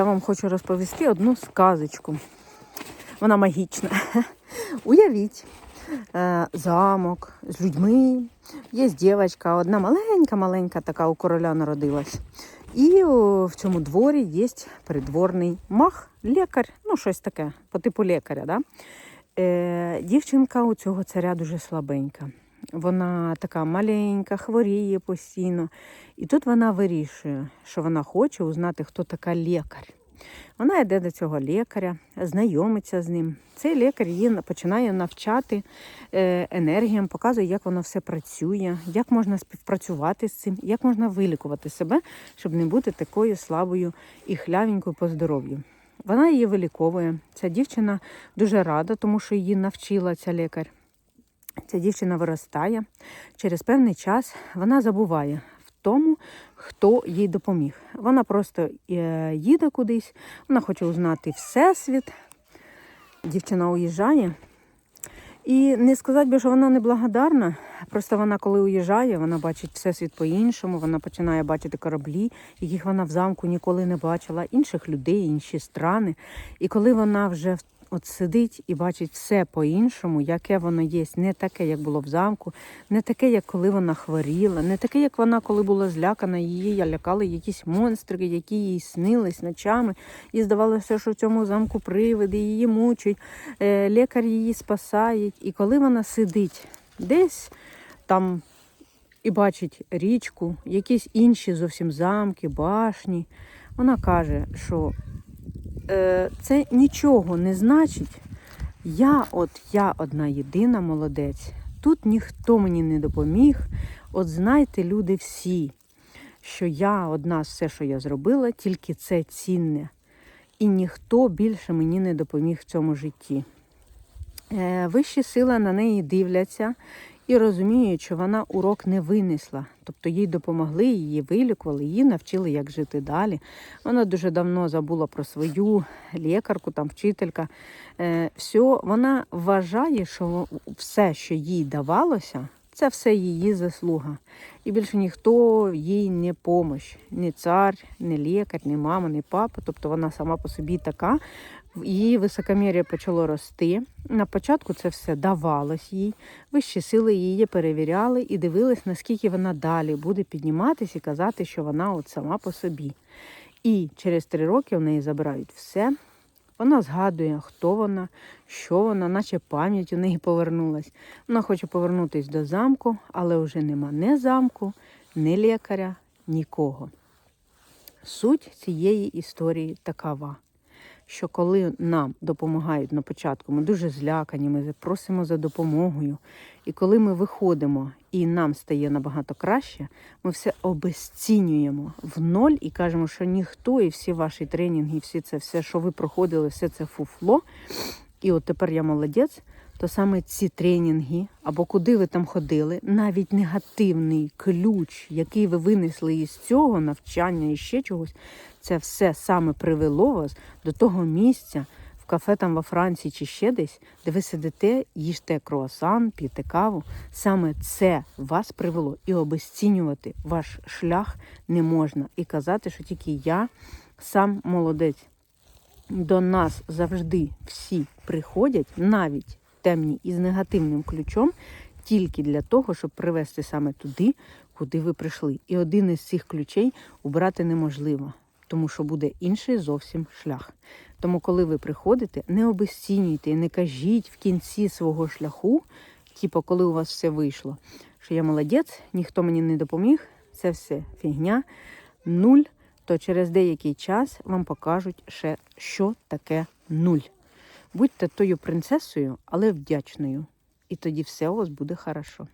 Я вам хочу розповісти одну сказочку. Вона магічна. Уявіть, е, замок з людьми. Є дівчинка, одна маленька-маленька така у короля народилась. І в цьому дворі є придворний мах, лікар, ну щось таке, по типу лікаря. Да? Е, дівчинка у цього царя дуже слабенька. Вона така маленька, хворіє постійно. І тут вона вирішує, що вона хоче узнати, хто така лікар. Вона йде до цього лікаря, знайомиться з ним. Цей лікар її починає навчати е, енергіям, показує, як воно все працює, як можна співпрацювати з цим, як можна вилікувати себе, щоб не бути такою слабою і хлявенькою по здоров'ю. Вона її виліковує. Ця дівчина дуже рада, тому що її навчила ця лікар. Ця дівчина виростає. Через певний час вона забуває в тому, хто їй допоміг. Вона просто е, їде кудись, вона хоче узнати всесвіт. Дівчина уїжджає. І не сказати би, що вона неблагодарна. Просто вона, коли уїжджає, вона бачить всесвіт по-іншому, вона починає бачити кораблі, яких вона в замку ніколи не бачила, інших людей, інші страни. І коли вона вже в- от сидить і бачить все по-іншому, яке воно є, не таке, як було в замку, не таке, як коли вона хворіла, не таке, як вона, коли була злякана, її лякали якісь монстри, які їй снились ночами. І здавалося, що в цьому замку привиди, її мучать, е, лікар її спасає. І коли вона сидить десь там і бачить річку, якісь інші зовсім замки, башні, вона каже, що це нічого не значить. Я, от я одна єдина молодець. Тут ніхто мені не допоміг. От знайте, люди всі, що я одна все, що я зробила, тільки це цінне. І ніхто більше мені не допоміг в цьому житті. Е, Вищі сили на неї дивляться і розуміють, що вона урок не винесла. Тобто їй допомогли, її вилікували, її навчили, як жити далі. Вона дуже давно забула про свою лікарку, там вчителька. Е, все, вона вважає, що все, що їй давалося, це все її заслуга. І більше ніхто їй не помощ. Ні цар, ні лікар, ні мама, ні папа. Тобто вона сама по собі така. Її високомір'я почало рости. На початку це все давалось їй. Вищі сили її перевіряли і дивились, наскільки вона далі буде підніматись і казати, що вона от сама по собі. І через три роки в неї забирають все. Вона згадує, хто вона, що вона, наче пам'ять у неї повернулась. Вона хоче повернутися до замку, але вже нема ні замку, ні лікаря, нікого. Суть цієї історії такава, що коли нам допомагають на початку, ми дуже злякані, ми просимо за допомогою. І коли ми виходимо і нам стає набагато краще, ми все обезцінюємо в ноль і кажемо, що ніхто і всі ваші тренінги, всі це все, що ви проходили, все це фуфло. І от тепер я молодець, то саме ці тренінги, або куди ви там ходили, навіть негативний ключ, який ви винесли із цього навчання і ще чогось, це все саме привело вас до того місця в кафе там во Франції чи ще десь, де ви сидите, їжте круасан, п'єте каву. Саме це вас привело. І обесцінювати ваш шлях не можна. І казати, що тільки я сам молодець. До нас завжди всі приходять, навіть темні і з негативним ключом, тільки для того, щоб привести саме туди, куди ви прийшли. І один із цих ключей убрати неможливо, тому що буде інший зовсім шлях. Тому, коли ви приходите, не обесцінюйте і не кажіть в кінці свого шляху, типу, коли у вас все вийшло, що я молодець, ніхто мені не допоміг, це все фігня, нуль то через деякий час вам покажуть ще, що таке нуль. Будьте тою принцесою, але вдячною. І тоді все у вас буде хорошо.